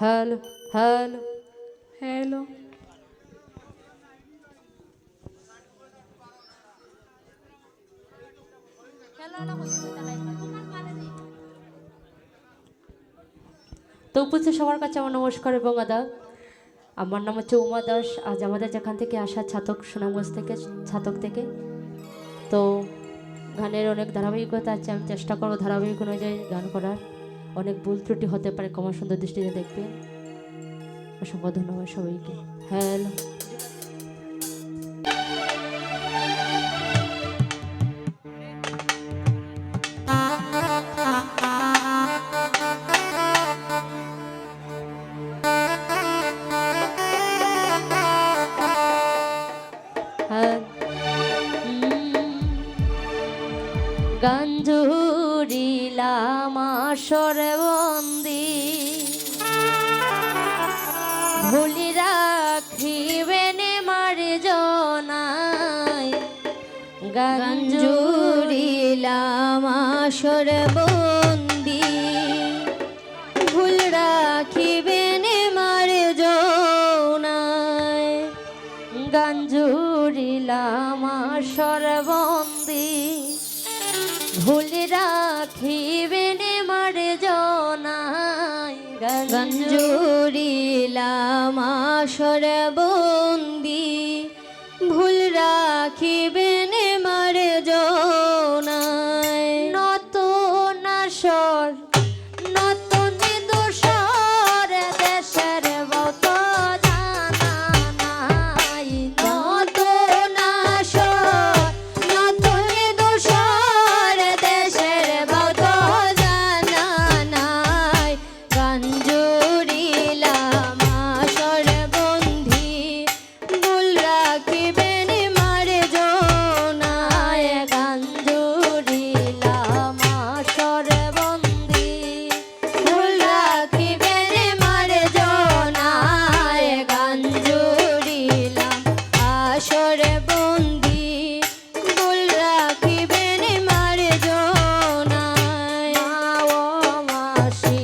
Hello hello hello তো উপস্থিত সবার কাছে আমার নমস্কার এবং আদাব আমার নাম হচ্ছে উমা দাস। আজ আমাদের যেখান থেকে আসা ছাতক সুনামগঞ্জ থেকে ছাতক থেকে। তো গানের অনেক ধারাবাহিকতা আছে আমি চেষ্টা করব ধারাবাহিক অনুযায়ী গান করার। অনেক ভুল ত্রুটি হতে পারে ক্ষমা সুন্দর দৃষ্টিতে দেখবেন। অসংখ্য ধন্যবাদ সবাইকে। হ্যালো। হ্যাঁ। গঞ্জুরিলাম আসরে বন্দি। ভুলি রাখিবেন মার জনাই। গঞ্জুরিলাম আসর বন্দি। ভুল রাখিবেন মার জনাই। গঞ্জুরিলাম সরবন্দি ভুল রাখিবেন গঞ্জুরিলাম সরবন্দি ভুল রাখিবেন মার জনাই নত আসর 欲。